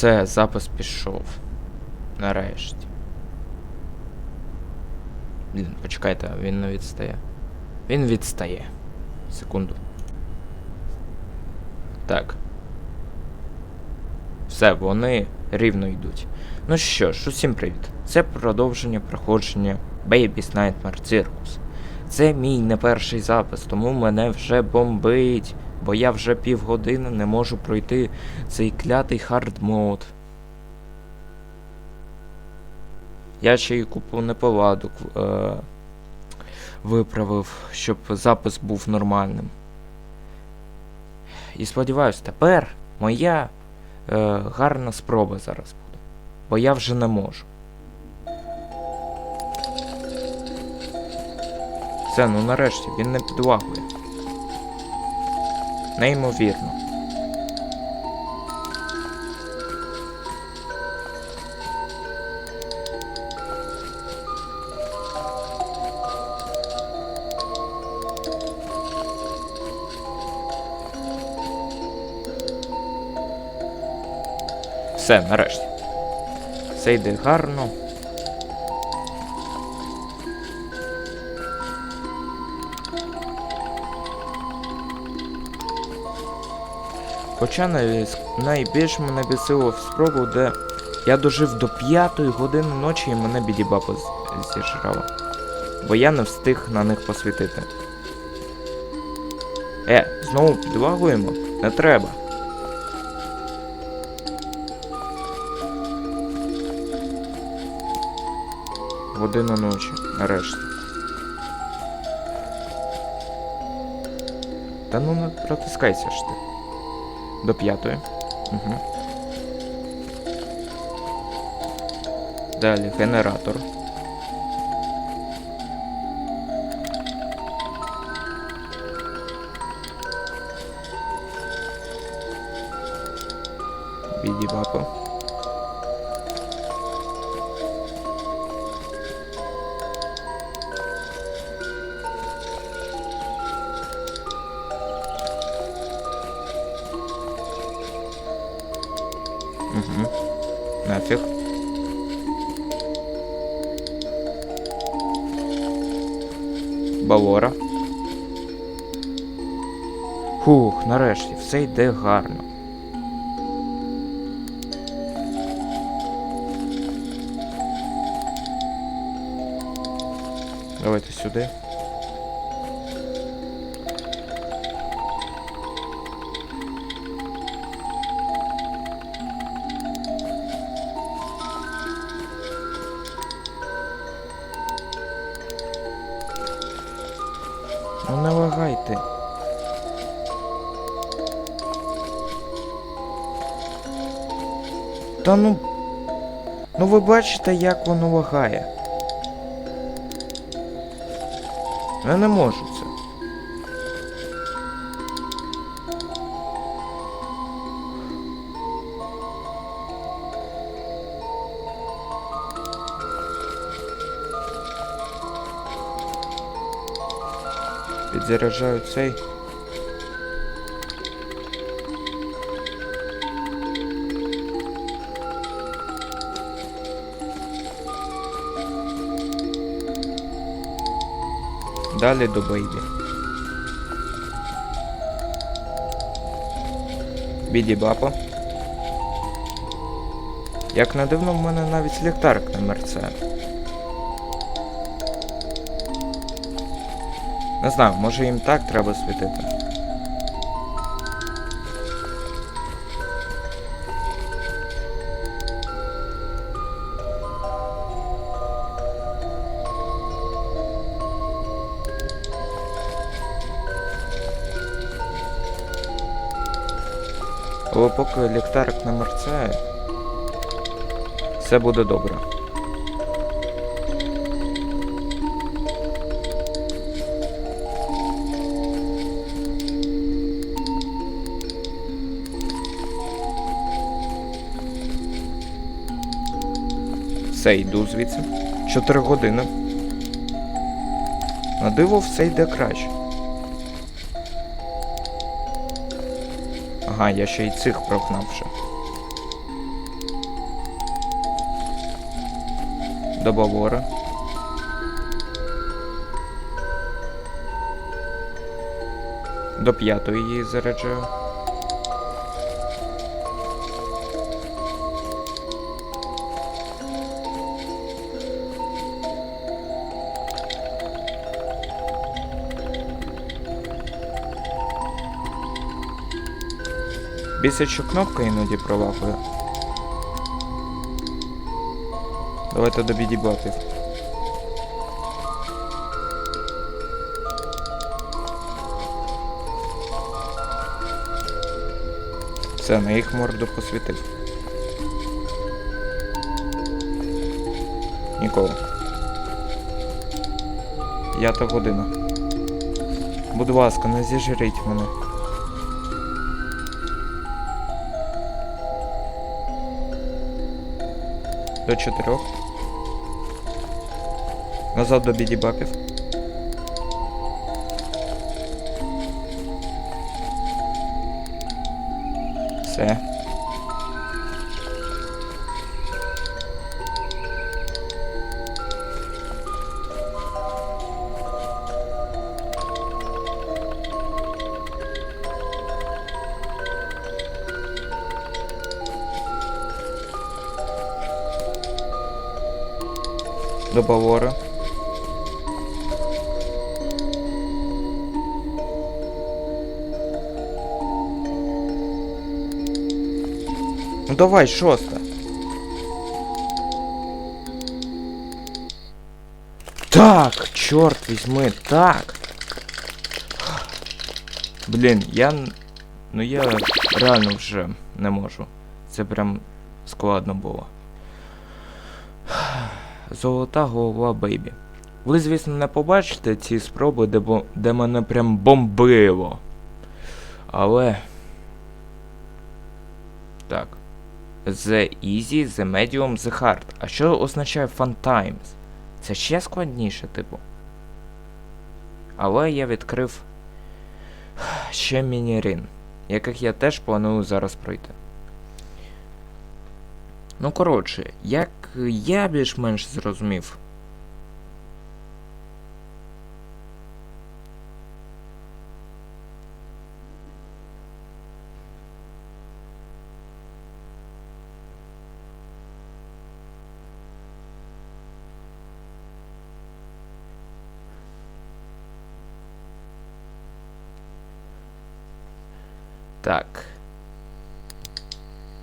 Все, запис пішов. Нарешті. Блін, почекайте, він не відстає. Він відстає. Секунду. Так. Все, вони рівно йдуть. Ну що ж, усім привіт. Це продовження проходження Baby's Nightmare Circus. Це мій не перший запис, тому мене вже бомбить, бо я вже півгодини не можу пройти цей клятий хард мод. Я ще й купу неполадок е- виправив, щоб запис був нормальним. І сподіваюсь, тепер моя е- гарна спроба зараз буде. Бо я вже не можу. Все, ну нарешті, він не підлагує. Неймовірно. Все, нарешті. Все йде гарно. Хоча най- найбільш мене бісило в спробу, де я дожив до п'ятої години ночі і мене бідібаба з- зіжрала. Бо я не встиг на них посвітити. Е, знову підлагуємо? Не треба. Година ночі, нарешті. Та ну не протискайся ж ти. До п'ятої. Угу. Далі генератор. Бідібапа. Угу. Нафиг. Балора. Фух, нарешті, все йде гарно. Давайте сюди. Ну не лагайте. Та ну. Ну ви бачите, як воно лагає. Я не можу це. Підзаряджаю цей. Далі до бейбі. Біді бапа. Як не дивно, в мене навіть ліхтарик не мерце. Не знаю, може їм так треба світити. Але поки ліхтарик не мерцає, все буде добре. Все, йду звідси. чотири години. На диво все йде краще. Ага, я ще й цих прогнав вже. До Бавора. До п'ятої її заряджаю. Бісить, що кнопка іноді пролапує. Давайте до бідібапів. Все, на їх морду посвітив. Нікого. П'ята година. Будь ласка, не зіжріть мене. До чотирьох. Назад до бідібапів. Все. Договори. Ну давай, шоста. Так, чорт візьми, так. Блін, я. Ну я реально вже не можу. Це прям складно було. Золота голова бейбі. Ви, звісно, не побачите ці спроби, де, бо... де мене прям бомбило. Але. Так. The Easy, The Medium, The Hard. А що означає Fun Times? Це ще складніше, типу. Але я відкрив ще міні-рін, яких я теж планую зараз пройти. Ну, коротше, як я більш-менш зрозумів. Так.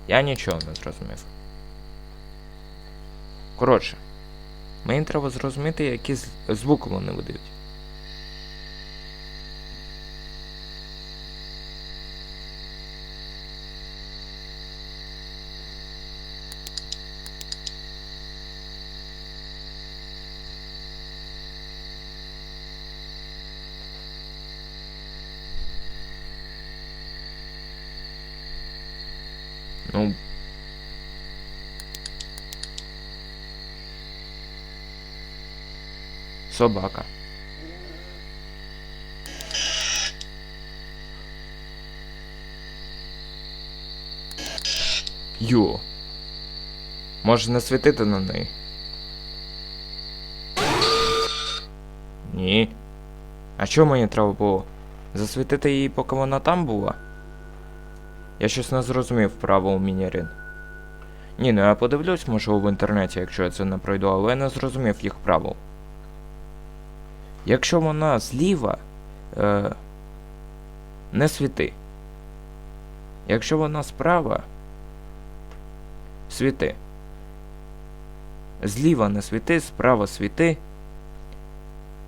Я нічого не зрозумів. Коротше, мені треба зрозуміти, які з- звуки вони видають. Ну. Собака. Йо. Може не світити на неї? Ні. А що мені треба було? Засвітити її, поки вона там була? Я щось не зрозумів правил міні-рин. Ні, ну я подивлюсь, можливо, в інтернеті, якщо я це не пройду, але я не зрозумів їх правил. Якщо вона зліва, е, не світи. Якщо вона справа, світи. Зліва не світи, справа світи.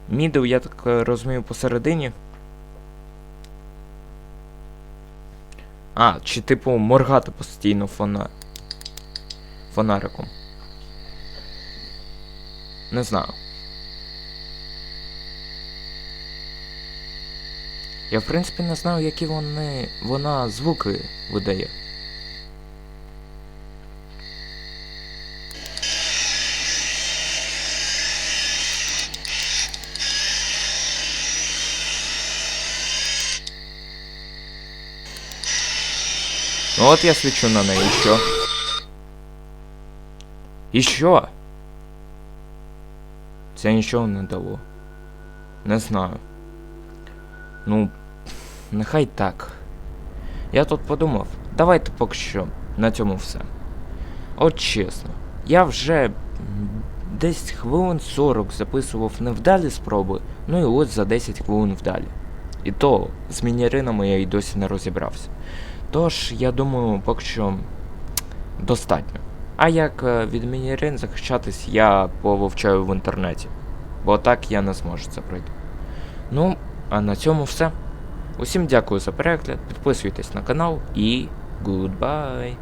Мідл, я так розумію, посередині. А, чи типу моргати постійно фона... фонариком. Не знаю. Я в принципі не знаю, які вони. вона звуки видає. Ну от я свічу на неї, і що? І що? Це нічого не дало. Не знаю. Ну, нехай так. Я тут подумав, давайте поки що на цьому все. От чесно, я вже десь хвилин 40 записував невдалі спроби, ну і ось за 10 хвилин вдалі. І то з мініринами я й досі не розібрався. Тож, я думаю, поки що достатньо. А як е, від мінірин захищатись, я пововчаю в інтернеті. Бо так я не зможу це пройти. Ну, а на цьому все. Усім дякую за перегляд, підписуйтесь на канал і goodbye.